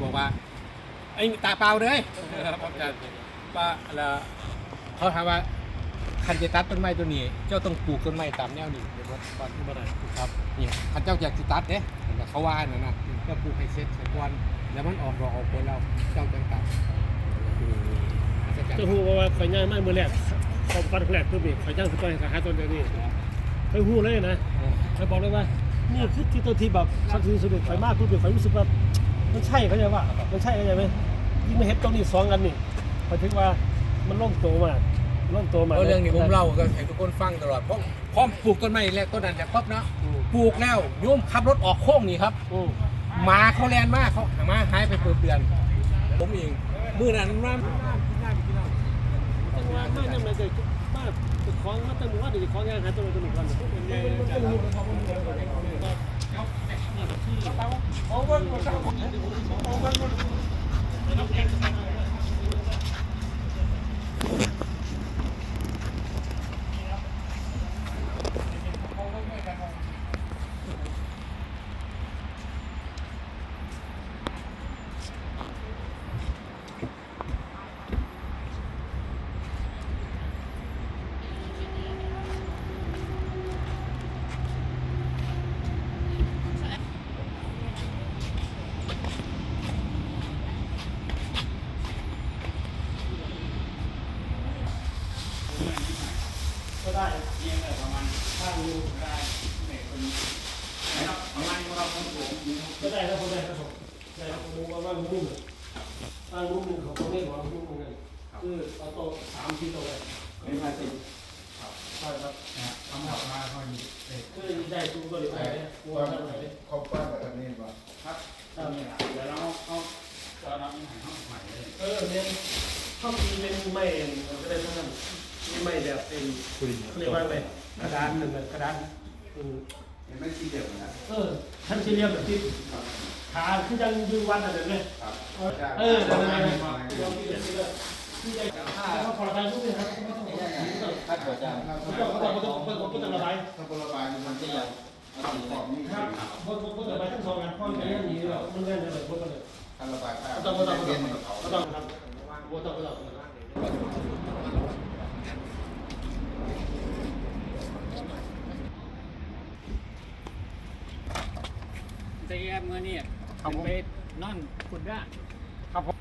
บอกว่าไอ้ตาเปล่าเลยพร้อมกันว่าแล้วเขาถามว่าคันจะตัดต้นไม้ตัวนี้ เจ้าต้องปลูกต้นไม้ตามแนวนี้เดี๋ยวก่อนที่บ่ได้ครับนี่คันเจ้าอยากสิตัดเด้แต่เขาว่านั่นนะก็ปลูกให้เสร็จสักวันแล้วมันออกดอกออกผลแล้วเจ้าจังตัดคืออัศจรรจะย์ฮู้ว่าข่อยย่างมามื้อแรกขอบฟันแรกตัวนี้ข่อยย่างสไปหาต้นเดียวนี้ข่อยฮู้เลยนะข่อยบอกเลยว่านี่คือที่ต้นที่แบบสักทีสุดข่อยมากปุ๊บข่อยรู้สึกว่า มันใช่เข้าใจว่ามันใช่เข้าใจไหมยิ่งมาเห็นตรงนี้สองกันนี่ข่อยถึงว่ามันล่มโตมากล่มโตมากเพราะเรื่องนี้ผมเล่าก็ให้ทุกคนฟังตลอดเพราะพร้อมปลูกต้นไม้แรกต้นนั้นแต่ปั๊บเนาะอืมปลูกแล้วโยมขับรถออกโค้งนี่ครับอืมหมาเขาแลนมากเขาหมาหายไปเปิดเดือน ผมเองมือนั้นมาจังหวะมายังไงก็มาตึกของมาตั้งว่าเดี๋ยวของงานหาตัวตัวนี้ก่อน มันเป็นไงก็ได้เนี่ยประมาณข้างนึงได้ประมาณนี้ครับผมก็ได้ครับผมได้ครับผมได้ครับผมว่าว่ามุมตั้งมุมหนึ่งของผมนี่ของมุมหนึ่งคือเอาโต๊ะสามที่โต๊ะเลยเป็นมาสิใช่ครับทำออกมาเท่านี้คือได้ทุกบริษัทเลยกลัวทำไหนเขาปั้นแบบนี้ป่ครับเท่านี้แหละเดี๋ยวเราเอาจะนำให้ห้องใหม่เลยเออเนี่ยชอบมีเป็นไม่ก็ได้เท่านั้นมี ไม่แบบเป็นเรียกว่าอะไรกระดานหนึ่งกระดานอืมเห็นไหมที่เดียวนะเออท่านสี่เหลี่ยมแบบที่ขาคือยังยืนวันอะไรเนี่ยครับเออเดี๋ยวนะเดี๋ยวนะเดี๋ยวที่เดี๋ยวที่เดี๋ยวที่จะถ้าเขาขอระบายทุกทีครับไม่ต้องไม่ต้องถ้าเกิดจะไม่ต้องไม่ต้องไม่ต้องไม่ต้องระบายถ้าคนระบายมันจะจะอย่างเอาสีขเลอยบนี่ครับบนบนระบายทั้งสองงานข้อนี้นี่มันเงินอะไรบนกันเลยถ้าระบายผ้าไม่ต้องไม่ต้องไม่เย็ต้อนงกับเขาไม่ต้องครับไม่ต้องไม่ต้อง จะแย่เมื่อนี่ไปนอนคุณได้ครับผม